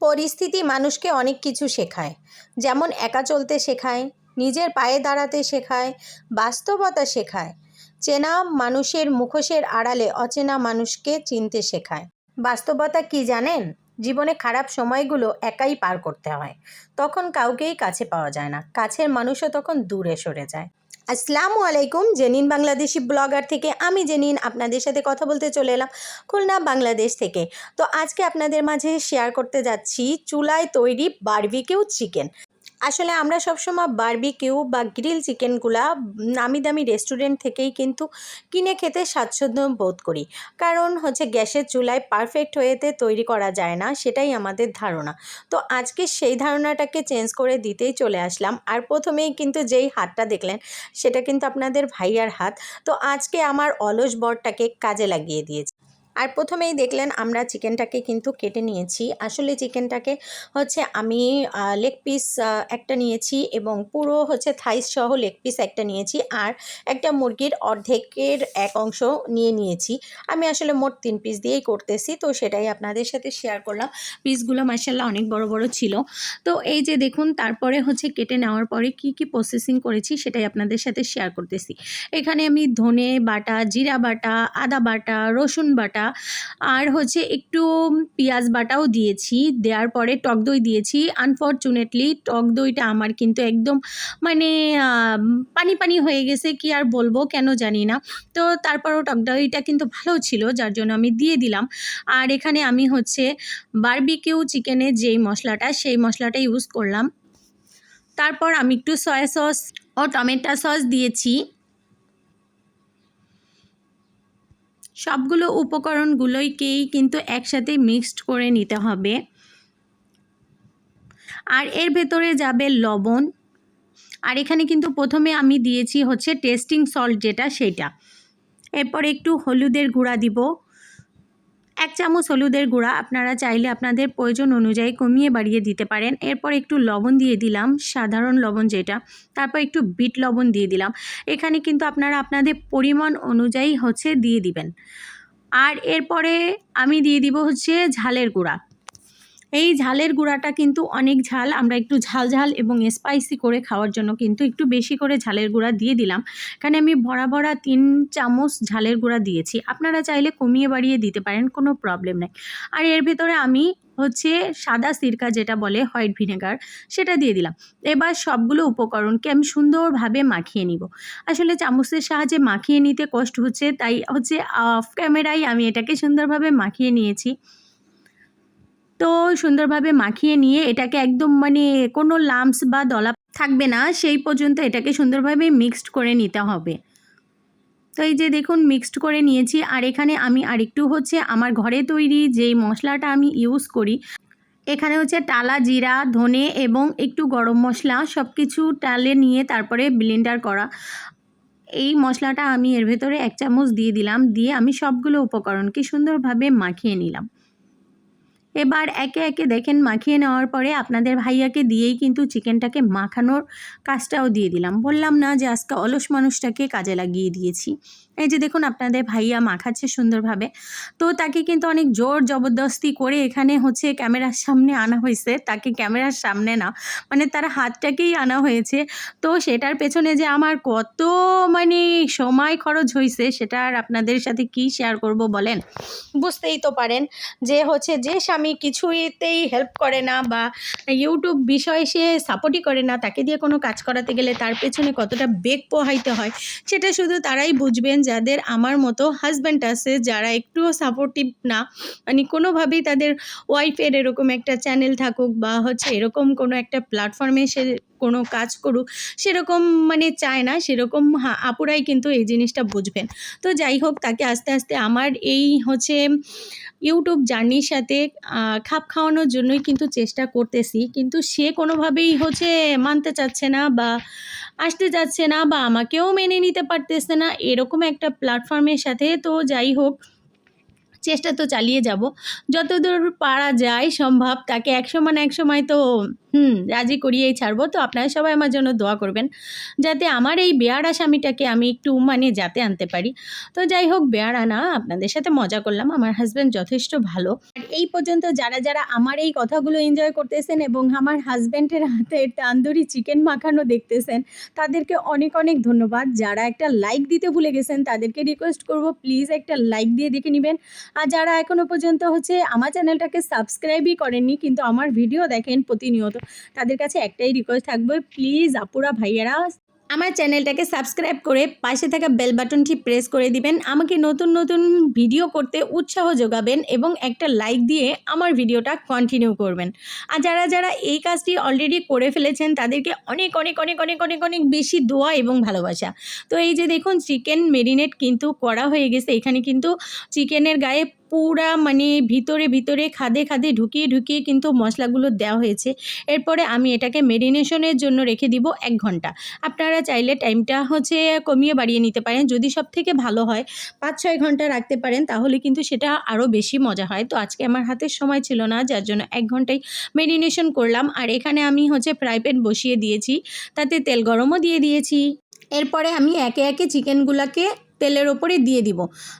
পরিস্থিতি মানুষকে অনেক কিছু শেখায়। যেমন একা চলতে শেখায়, নিজের পায়ে দাঁড়াতে শেখায়, বাস্তবতা শেখায়। চেনা মানুষের মুখোশের আড়ালে অচেনা মানুষকে চিনতে শেখায়। বাস্তবতা কি জানেন? জীবনে খারাপ সময়গুলো একাই পার করতে হয়। তখন কাউকেই কাছে পাওয়া যায় না। কাছের মানুষও তখন দূরে সরে যায়। আসসালামু আলাইকুম, জেনিন বাংলাদেশি ব্লগার থেকে আমি জেনিন আপনাদের সাথে কথা বলতে চলে এলাম খুলনা, বাংলাদেশ থেকে। তো আজকে আপনাদের মাঝে শেয়ার করতে যাচ্ছি চুলায় তৈরি বারবিকিউ চিকেন আসলে আমরা সবসময় বারবিকিউ বা গ্রিল চিকেনগুলা নামি দামি রেস্টুরেন্ট থেকেই কিন্তু কিনে খেতে স্বাচ্ছন্দ্য বোধ করি। কারণ হচ্ছে গ্যাসের চুলায় পারফেক্ট হয়েতে তৈরি করা যায় না, সেটাই আমাদের ধারণা। তো আজকে সেই ধারণাটাকে চেঞ্জ করে দিতেই চলে আসলাম। আর প্রথমেই কিন্তু যেই হাতটা দেখলেন, সেটা কিন্তু আপনাদের ভাইয়ার হাত। তো আজকে আমার অলস বরটাকে কাজে লাগিয়ে দিয়েছি। আর প্রথমেই দেখলেন আমরা চিকেনটাকে কিন্তু কেটে নিয়েছি। আসলে চিকেনটাকে হচ্ছে আমি লেগ পিস একটা নিয়েছি এবং পুরো হচ্ছে থাইস সহ লেগ পিস একটা নিয়েছি আর একটা মুরগির অর্ধেকের এক অংশ নিয়ে নিয়েছি। আমি আসলে মোট তিন পিস দিয়েই করতেছি, তো সেটাই আপনাদের সাথে শেয়ার করলাম। পিসগুলো মার্শাল্লাহ অনেক বড় বড় ছিল। তো এই যে দেখুন, তারপরে হচ্ছে কেটে নেওয়ার পরে কি কি প্রসেসিং করেছি সেটাই আপনাদের সাথে শেয়ার করতেছি। এখানে আমি ধনে বাটা, জিরা বাটা, আদা বাটা, রসুন বাটা আর হচ্ছে একটু পেঁয়াজ বাটাও দিয়েছি, দেওয়ার পরে টক দই দিয়েছি। আনফর্চুনেটলি টক দইটা আমার কিন্তু একদম মানে পানি পানি হয়ে গেছে, কি আর বলব কেন জানি না। তো তারপরও টক দইটা কিন্তু ভালো ছিল, যার জন্য আমি দিয়ে দিলাম। আর এখানে আমি হচ্ছে বারবিকিউ চিকেনের যেই মশলাটা, সেই মশলাটা ইউজ করলাম। তারপর আমি একটু সয়া সস ও টমেটো সস দিয়েছি। সবগুলো উপকরণগুলোইকেই কিন্তু একসাথে মিক্সড করে নিতে হবে। আর এর ভেতরে যাবে লবণ। আর এখানে কিন্তু প্রথমে আমি দিয়েছি হচ্ছে টেস্টিং সল্ট যেটা, সেটা। এরপর একটু হলুদের গুঁড়া দিব। এক চামচ হলুদের গুঁড়া আপনারা চাইলে আপনাদের প্রয়োজন অনুযায়ী কমিয়ে বাড়িয়ে দিতে পারেন। এরপর একটু লবণ দিয়ে দিলাম, সাধারণ লবণ যেটা। তারপর একটু বিট লবণ দিয়ে দিলাম। এখানে কিন্তু আপনারা আপনাদের পরিমাণ অনুযায়ী হচ্ছে দিয়ে দিবেন। আর এরপরে আমি দিয়ে দিব হচ্ছে ঝালের গুঁড়া। এই ঝালের গুঁড়াটা কিন্তু অনেক ঝাল। আমরা একটু ঝাল ঝাল এবং স্পাইসি করে খাওয়ার জন্য কিন্তু একটু বেশি করে ঝালের গুঁড়া দিয়ে দিলাম। এখানে আমি ভরা ভরা তিন চামচ ঝালের গুঁড়া দিয়েছি। আপনারা চাইলে কমিয়ে বাড়িয়ে দিতে পারেন, কোনো প্রবলেম নেই। আর এর ভেতরে আমি হচ্ছে সাদা সিরকা যেটা বলে হোয়াইট ভিনেগার, সেটা দিয়ে দিলাম। এবার সবগুলো উপকরণকে আমি সুন্দরভাবে মাখিয়ে নিব। আসলে চামচের সাহায্যে মাখিয়ে নিতে কষ্ট হচ্ছে, তাই হচ্ছে অফ ক্যামেরায় আমি এটাকে সুন্দরভাবে মাখিয়ে নিয়েছি। তো সুন্দরভাবে মাখিয়ে নিয়ে এটাকে একদম মানে কোনো লাম্পস বা দলা থাকবে না, সেই পর্যন্ত এটাকে সুন্দরভাবে মিক্সড করে নিতে হবে। তো এই যে দেখুন মিক্সড করে নিয়েছি। আর এখানে আমি আরেকটু হচ্ছে আমার ঘরে তৈরি যেই মশলাটা আমি ইউজ করি, এখানে হচ্ছে টালা জিরা, ধনে এবং একটু গরম মশলা সব কিছু টালে নিয়ে তারপরে ব্লেন্ডার করা। এই মশলাটা আমি এর ভেতরে এক চামচ দিয়ে দিলাম, দিয়ে আমি সবগুলো উপকরণকে সুন্দরভাবে মাখিয়ে নিলাম। এবার একে একে দেখেন, মাখিয়ে নেওয়ার পরে আপনাদের ভাইয়াকে দিয়েই কিন্তু চিকেনটাকে মাখানোর কাজটাও দিয়ে দিলাম। বললাম না যে আজকে অলস মানুষটাকে কাজে লাগিয়ে দিয়েছি। এই যে দেখুন আপনাদের ভাইয়া মাখাচ্ছে সুন্দরভাবে। তো তাকে কিন্তু অনেক জোর জবরদস্তি করে এখানে হচ্ছে ক্যামেরার সামনে আনা হয়েছে। তাকে ক্যামেরার সামনে না মানে তার হাতটাকেই আনা হয়েছে। তো সেটার পেছনে যে আমার কত মানে সময় খরচ হয়েছে সেটা আর আপনাদের সাথে কি শেয়ার করব বলেন? বুঝতেই তো পারেন যে হচ্ছে যে স্বামী কিছুতেই হেল্প করে না বা ইউটিউব বিষয়ে সে সাপোর্টই করে না, তাকে দিয়ে কোনো কাজ করাতে গেলে তার পেছনে কতটা বেগ পোহাইতে হয়, সেটা শুধু তারাই বুঝবেন যাদের আমার মতো হাজব্যান্ড আছে, যারা একটুও সাপোর্টিভ না। মানে কোনোভাবেই তাদের ওয়াইফের এরকম একটা চ্যানেল থাকুক বা হচ্ছে এরকম কোনো একটা প্ল্যাটফর্মে সে কোনো কাজ করুক, সেরকম মানে চায় না, সেরকম আপুরাই কিন্তু এই জিনিসটা বুঝবেন। তো যাই হোক, তাকে আস্তে আস্তে আমার এই হচ্ছে ইউটিউব জার্নির সাথে খাপ খাওয়ানোর জন্যই কিন্তু চেষ্টা করতেছি। কিন্তু সে কোনোভাবেই হচ্ছে মানতে চাচ্ছে না বা আসতে চাচ্ছে না বা আমাকেও মেনে নিতে পারতেছে না, এরকম একটা প্ল্যাটফর্মের সাথে তো যাই হোক চেষ্টা তো চালিয়ে যাব। যতদূর পারা যায় সম্ভব তাকে এক সময় এক সময় তো, হুম, রাজি করিয়েই ছাড়বো। তো আপনারা সবাই আমার জন্য দোয়া করবেন যাতে আমার এই বেয়ারা স্বামীটাকে আমি একটু মানে যাতে আনতে পারি। তো যাই হোক বেয়ারা না, আপনাদের সাথে মজা করলাম। আমার হাজব্যান্ড যথেষ্ট ভালো। আর এই পর্যন্ত যারা যারা আমার এই কথাগুলো এনজয় করতেছেন এবং আমার হাজব্যান্ডের হাতে তান্দুরি চিকেন মাখানো দেখতেছেন, তাদেরকে অনেক অনেক ধন্যবাদ। যারা একটা লাইক দিতে ভুলে গেছেন, তাদেরকে রিকোয়েস্ট করব প্লিজ একটা লাইক দিয়ে দেখে নেবেন। আর যারা এখনও পর্যন্ত হচ্ছে আমার চ্যানেলটাকে সাবস্ক্রাইবই করেননি, কিন্তু আমার ভিডিও দেখেন প্রতিনিয়ত, তাদের কাছে একটাই রিকোয়েস্ট থাকবে প্লিজ আপুরা ভাইয়ারা আমার চ্যানেলটাকে সাবস্ক্রাইব করে পাশে থাকা বেল বাটনটি প্রেস করে দিবেন। আমাকে নতুন নতুন ভিডিও করতে উৎসাহ যোগাবেন এবং একটা লাইক দিয়ে আমার ভিডিওটা কন্টিনিউ করবেন। আর যারা যারা এই কাজটি অলরেডি করে ফেলেছেন, তাদেরকে অনেক অনেক অনেক অনেক অনেক অনেক বেশি দোয়া এবং ভালোবাসা। তো এই যে দেখুন, চিকেন মেরিনেট কিন্তু করা হয়ে গেছে। এখানে কিন্তু চিকেনের গায়ে পুরা মানে ভিতরে ভিতরে, খাদে খাদে ঢুকিয়ে ঢুকিয়ে কিন্তু মশলাগুলো দেওয়া হয়েছে। এরপরে আমি এটাকে মেরিনেশনের জন্য রেখে দিব এক ঘণ্টা। আপনারা চাইলে টাইমটা হচ্ছে কমিয়ে বাড়িয়ে নিতে পারেন। যদি সব থেকে ভালো হয় পাঁচ ছয় ঘণ্টা রাখতে পারেন, তাহলে কিন্তু সেটা আরও বেশি মজা হয়। তো আজকে আমার হাতের সময় ছিল না, যার জন্য এক ঘন্টায় মেরিনেশন করলাম। আর এখানে আমি হচ্ছে ফ্রাই প্যান বসিয়ে দিয়েছি, তাতে তেল গরমও দিয়ে দিয়েছি। এরপরে আমি একে একে চিকেনগুলোকে তেলের ওপরে দিয়ে দিব।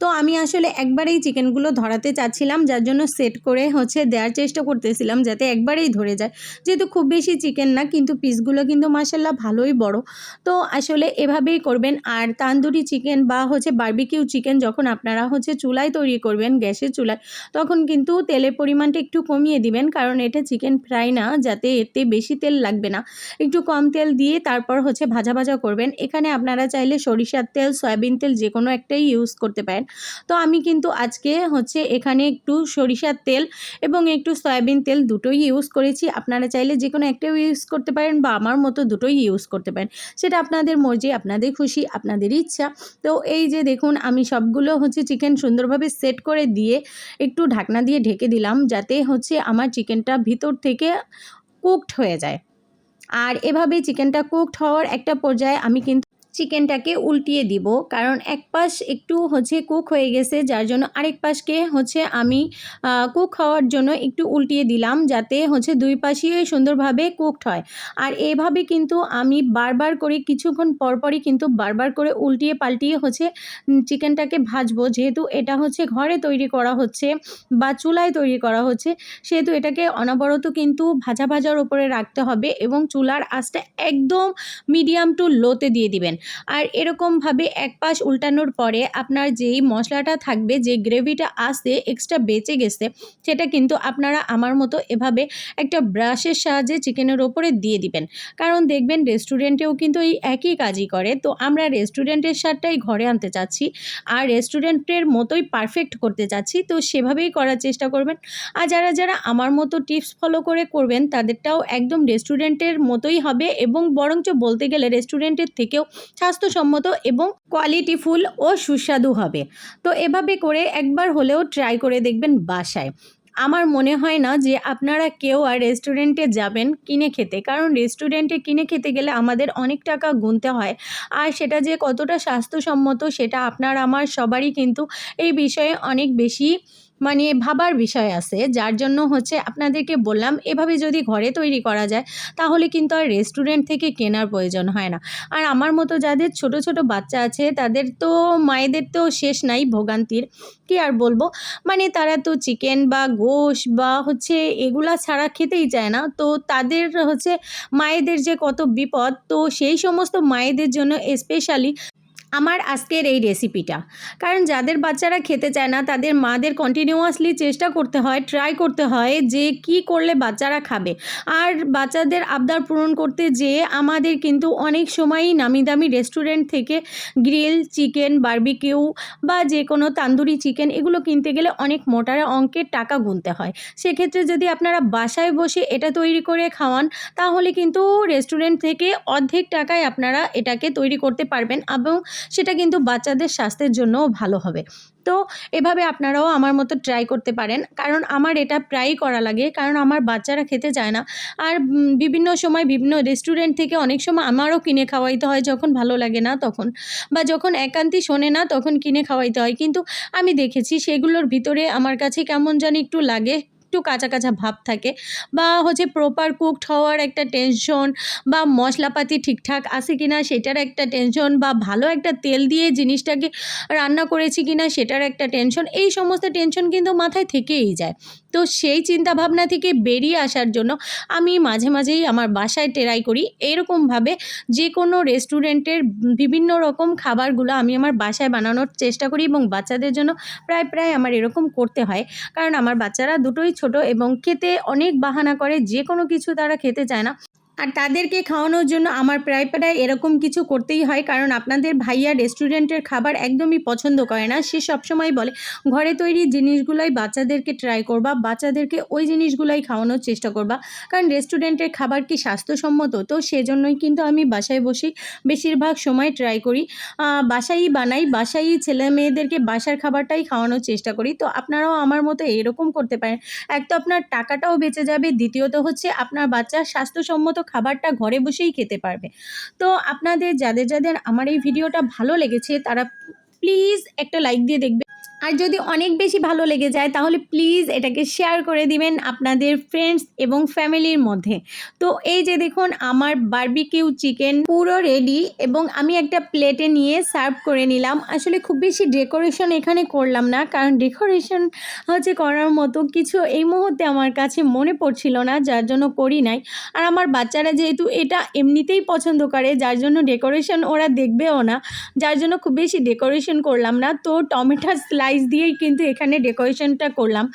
তো আমি আসলে একবারেই চিকেনগুলো ধরাতে চাচ্ছিলাম, যার জন্য সেট করে হচ্ছে দেওয়ার চেষ্টা করতেছিলাম যাতে একবারেই ধরে যায়। যেহেতু খুব বেশি চিকেন না, কিন্তু পিসগুলো কিন্তু মাসাল্লাহ ভালোই বড়। তো আসলে এভাবেই করবেন। আর তান্দুরি চিকেন বা হচ্ছে বার্বিকিউ চিকেন যখন আপনারা হচ্ছে চুলায় তৈরি করবেন, গ্যাসের চুলায়, তখন কিন্তু তেলের পরিমাণটা একটু কমিয়ে দিবেন, কারণ এটা চিকেন ফ্রাই না, যাতে এতে বেশি তেল লাগবে না। একটু কম তেল দিয়ে তারপর হচ্ছে ভাজা ভাজা করবেন। এখানে আপনারা চাইলে সরিষার তেল, সয়াবিন তেল যে কোনো একটাই ইউজ করতে পারেন। তো আমি কিন্তু আজকে হচ্ছে এখানে একটু সরিষার তেল এবং একটু সয়াবিন তেল দুটোই ইউজ করেছি। আপনারা চাইলে যে কোনো একটাও ইউজ করতে পারেন বা আমার মতো দুটোই ইউজ করতে পারেন। সেটা আপনাদের মর্জি, আপনাদের খুশি, আপনাদের ইচ্ছা। তো এই যে দেখুন, আমি সবগুলো হচ্ছে চিকেন সুন্দরভাবে সেট করে দিয়ে একটু ঢাকনা দিয়ে ঢেকে দিলাম যাতে হচ্ছে আমার চিকেনটা ভিতর থেকে কুকড হয়ে যায়। আর এভাবে চিকেনটা কুকড হওয়ার একটা পর্যায়ে আমি কিন্তু চিকেনটাকে উল্টিয়ে দিব। কারণ এক পাশ একটু হচ্ছে কুক হয়ে গেছে, যার জন্য আরেক পাশকে হচ্ছে আমি কুক হওয়ার জন্য একটু উল্টিয়ে দিলাম যাতে হচ্ছে দুই পাশই সুন্দরভাবে কুকড হয়। আর এভাবে কিন্তু আমি বারবার করে কিছুক্ষণ পরপরই কিন্তু বারবার করে উল্টিয়ে পাল্টিয়ে হচ্ছে চিকেনটাকে ভাজবো। যেহেতু এটা হচ্ছে ঘরে তৈরি করা হচ্ছে বা চুলায় তৈরি করা হচ্ছে, সেহেতু এটাকে অনবরত কিন্তু ভাজা ভাজার উপরে রাখতে হবে এবং চুলার আঁচটা একদম মিডিয়াম টু লোতে দিয়ে দিবেন। আর এরকমভাবে এক পাশ উল্টানোর পরে আপনার যেই মশলাটা থাকবে, যে গ্রেভিটা আসতে এক্সট্রা বেঁচে গেছে, সেটা কিন্তু আপনারা আমার মতো এভাবে একটা ব্রাশের সাহায্যে চিকেনের ওপরে দিয়ে দিবেন। কারণ দেখবেন রেস্টুরেন্টেও কিন্তু এই একই কাজই করে। তো আমরা রেস্টুরেন্টের স্বাদটাই ঘরে আনতে চাচ্ছি আর রেস্টুরেন্টের মতোই পারফেক্ট করতে চাচ্ছি। তো সেভাবেই করার চেষ্টা করবেন। আর যারা যারা আমার মতো টিপস ফলো করে করবেন, তাদেরটাও একদম রেস্টুরেন্টের মতোই হবে এবং বরঞ্চ বলতে গেলে রেস্টুরেন্টের থেকেও স্বাস্থ্যসম্মত এবং কোয়ালিটিফুল ও সুস্বাদু হবে। তো এভাবে করে একবার হলেও ট্রাই করে দেখবেন বাসায়। আমার মনে হয় না যে আপনারা কেউ আর রেস্টুরেন্টে যাবেন কিনে খেতে। কারণ রেস্টুরেন্টে কিনে খেতে গেলে আমাদের অনেক টাকা গুনতে হয়। আর সেটা যে কতটা স্বাস্থ্যসম্মত সেটা আপনার, আমার, সবারই কিন্তু এই বিষয়ে অনেক বেশি মানে ভাবার বিষয় আছে, যার জন্য হচ্ছে আপনাদেরকে বললাম, এভাবে যদি ঘরে তৈরি করা যায়, তাহলে কিন্তু আর রেস্টুরেন্ট থেকে কেনার প্রয়োজন হয় না। আর আমার মতো যাদের ছোট ছোট বাচ্চা আছে, তাদের তো মায়েদের তো শেষ নাই ভোগান্তির। কি আর বলব? মানে তারা তো চিকেন বা গোশ বা হচ্ছে এগুলা ছাড়া খেতেই চায় না। তো তাদের হচ্ছে মায়েদের যে কত বিপদ, তো সেই সমস্ত মায়েদের জন্য স্পেশালি আমার আজকের এই রেসিপিটা কারণ যাদের বাচ্চারা খেতে চায় না, তাদের মাদের কন্টিনিউয়াসলি চেষ্টা করতে হয় ট্রাই করতে হয় যে কি করলে বাচ্চারা খাবে। আর বাচ্চাদের আবদার পূরণ করতে যেয়ে আমাদের কিন্তু অনেক সময়ই নামি দামি রেস্টুরেন্ট থেকে গ্রিল চিকেন বার্বিকিউ বা যে কোনো তান্দুরি চিকেন এগুলো কিনতে গেলে অনেক মোটার অঙ্কের টাকা গুনতে হয়। সেক্ষেত্রে যদি আপনারা বাসায় বসে এটা তৈরি করে খাওয়ান, তাহলে কিন্তু রেস্টুরেন্ট থেকে অর্ধেক টাকায় আপনারা এটাকে তৈরি করতে পারবেন এবং সেটা কিন্তু বাচ্চাদের স্বাস্থ্যের জন্যও ভালো হবে। তো এভাবে আপনারাও আমার মতো ট্রাই করতে পারেন। কারণ আমার এটা প্রায়ই করা লাগে, কারণ আমার বাচ্চারা খেতে চায় না। আর বিভিন্ন সময় বিভিন্ন রেস্টুরেন্ট থেকে অনেক সময় আমারও কিনে খাওয়াইতে হয় যখন ভালো লাগে না তখন। বা যখন একান্তি শোনে না তখন কিনে খাওয়াইতে হয়। কিন্তু আমি দেখেছি সেগুলোর ভিতরে আমার কাছে কেমন জানি একটু লাগে। একটু কাঁচা কাঁচা ভাব থাকে বা হচ্ছে প্রপার কুকড হওয়ার একটা টেনশন বা মশলাপাতি ঠিকঠাক আছে কি না সেটার একটা টেনশন বা ভালো একটা তেল দিয়ে জিনিসটাকে রান্না করেছি কি না সেটার একটা টেনশন এই সমস্ত টেনশন কিন্তু মাথায় থেকেই যায়। তো সেই চিন্তা ভাবনা থেকে বেরিয়ে আসার জন্য আমি মাঝে মাঝেই আমার বাসায় ট্রাই করি। এরকমভাবে যে কোনো রেস্টুরেন্টের বিভিন্ন রকম খাবারগুলো আমি আমার বাসায় বানানোর চেষ্টা করি এবং বাচ্চাদের জন্য প্রায় প্রায় আমার এরকম করতে হয়। কারণ আমার বাচ্চারা দুটোই ছোট এবং খেতে অনেক বাহানা করে যে কোনো কিছু তারা খেতে চায় না। আর তাদেরকে খাওয়ানোর জন্য আমার প্রায় প্রায় এরকম কিছু করতেই হয় কারণ আপনাদের ভাইয়া রেস্টুরেন্টের খাবার একদমই পছন্দ করে না। সে সবসময় বলে ঘরে তৈরি জিনিসগুলোই বাচ্চাদেরকে ট্রাই করবা বাচ্চাদেরকে ওই জিনিসগুলোই খাওয়ানোর চেষ্টা করবা। কারণ রেস্টুরেন্টের খাবার কি স্বাস্থ্যসম্মত? তো সেজন্যই কিন্তু আমি বাসায় বসেই বেশিরভাগ সময় ট্রাই করি। আহ, বাসায়ই বানাই বাসাই ছেলে মেয়েদেরকে বাসার খাবারটাই খাওয়ানোর চেষ্টা করি। তো আপনারাও আমার মতো এরকম করতে পারেন। এক তো আপনার টাকাটাও বেঁচে যাবে দ্বিতীয়ত হচ্ছে আপনার বাচ্চা স্বাস্থ্যসম্মত খাবারটা ঘরে বসেই খেতে পারবে। তো আপনাদের, যাদের যাদের আমার এই ভিডিওটা ভালো লেগেছে, তারা প্লিজ একটা লাইক দিয়ে দেখবে। আর যদি অনেক বেশি ভালো লেগে যায়, তাহলে প্লিজ এটাকে শেয়ার করে দিবেন আপনাদের ফ্রেন্ডস এবং ফ্যামিলির মধ্যে। তো এই যে দেখুন, আমার বারবিকিউ চিকেন পুরো রেডি এবং আমি একটা প্লেটে নিয়ে সার্ভ করে নিলাম। আসলে খুব বেশি ডেকোরেশন এখানে করলাম না, কারণ ডেকোরেশন হচ্ছে করার মতো কিছু এই মুহূর্তে আমার কাছে মনে পড়ছিল না, যার জন্য করি নাই। আর আমার বাচ্চারা যেহেতু এটা এমনিতেই পছন্দ করে, যার জন্য ডেকোরেশন ওরা দেখবেও না, যার জন্য খুব বেশি ডেকোরেশন করলাম না। তো টমেটো স্লাইস দিয়েই কিন্তু এখানে ডেকোরেশনটা করলাম।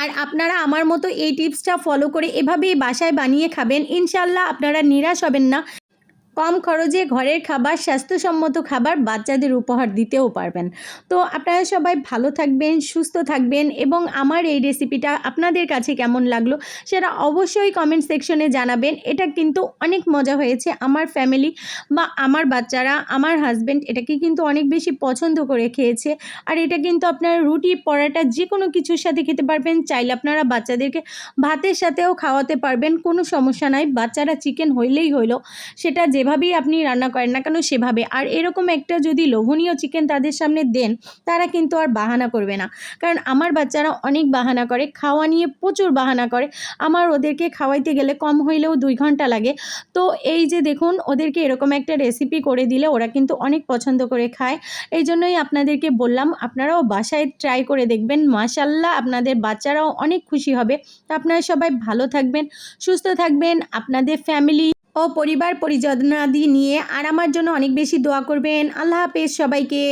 আর আপনারা আমার মতো এই টিপসটা ফলো করে এভাবেই বাসায় বানিয়ে খাবেন। ইনশাল্লাহ আপনারা নিরাশ হবেন না। কম খরচে ঘরের খাবার, স্বাস্থ্যসম্মত খাবার বাচ্চাদের উপহার দিতেও পারবেন। তো আপনারা সবাই ভালো থাকবেন, সুস্থ থাকবেন এবং আমার এই রেসিপিটা আপনাদের কাছে কেমন লাগল সেটা অবশ্যই কমেন্ট সেকশনে জানাবেন। এটা কিন্তু অনেক মজা হয়েছে। আমার ফ্যামিলি বা আমার বাচ্চারা, আমার হাজব্যান্ড এটাকে কিন্তু অনেক বেশি পছন্দ করে খেয়েছে। আর এটা কিন্তু আপনারা রুটি, পরাটা যে কোনো কিছুর সাথে খেতে পারবেন। চাইলে আপনারা বাচ্চাদেরকে ভাতের সাথেও খাওয়াতে পারবেন। কোনো সমস্যা নাই। বাচ্চারা চিকেন হইলেই হইল। সেটা যেভাবেই আপনি রান্না করেন না কেন, সেভাবে। আর এরকম একটা যদি লোভনীয় চিকেন তাদের সামনে দেন, তারা কিন্তু আর বাহানা করবে না। কারণ আমার বাচ্চারা অনেক বাহানা করে, খাওয়া নিয়ে প্রচুর বাহানা করে। আমার ওদেরকে খাওয়াইতে গেলে কম হইলেও দুই ঘণ্টা লাগে। তো এই যে দেখুন, ওদেরকে এরকম একটা রেসিপি করে দিলে ওরা কিন্তু অনেক পছন্দ করে খায়। এই জন্যই আপনাদেরকে বললাম, আপনারাও বাসায় ট্রাই করে দেখবেন। মাশাল্লাহ আপনাদের বাচ্চারাও অনেক খুশি হবে। আপনারা সবাই ভালো থাকবেন, সুস্থ থাকবেন। আপনাদের ফ্যামিলি ও পরিবার পরিজনাদি নিয়ে আর আমার জন্য অনেক বেশি দোয়া করবেন। আল্লাহ হাফেজ সবাইকে।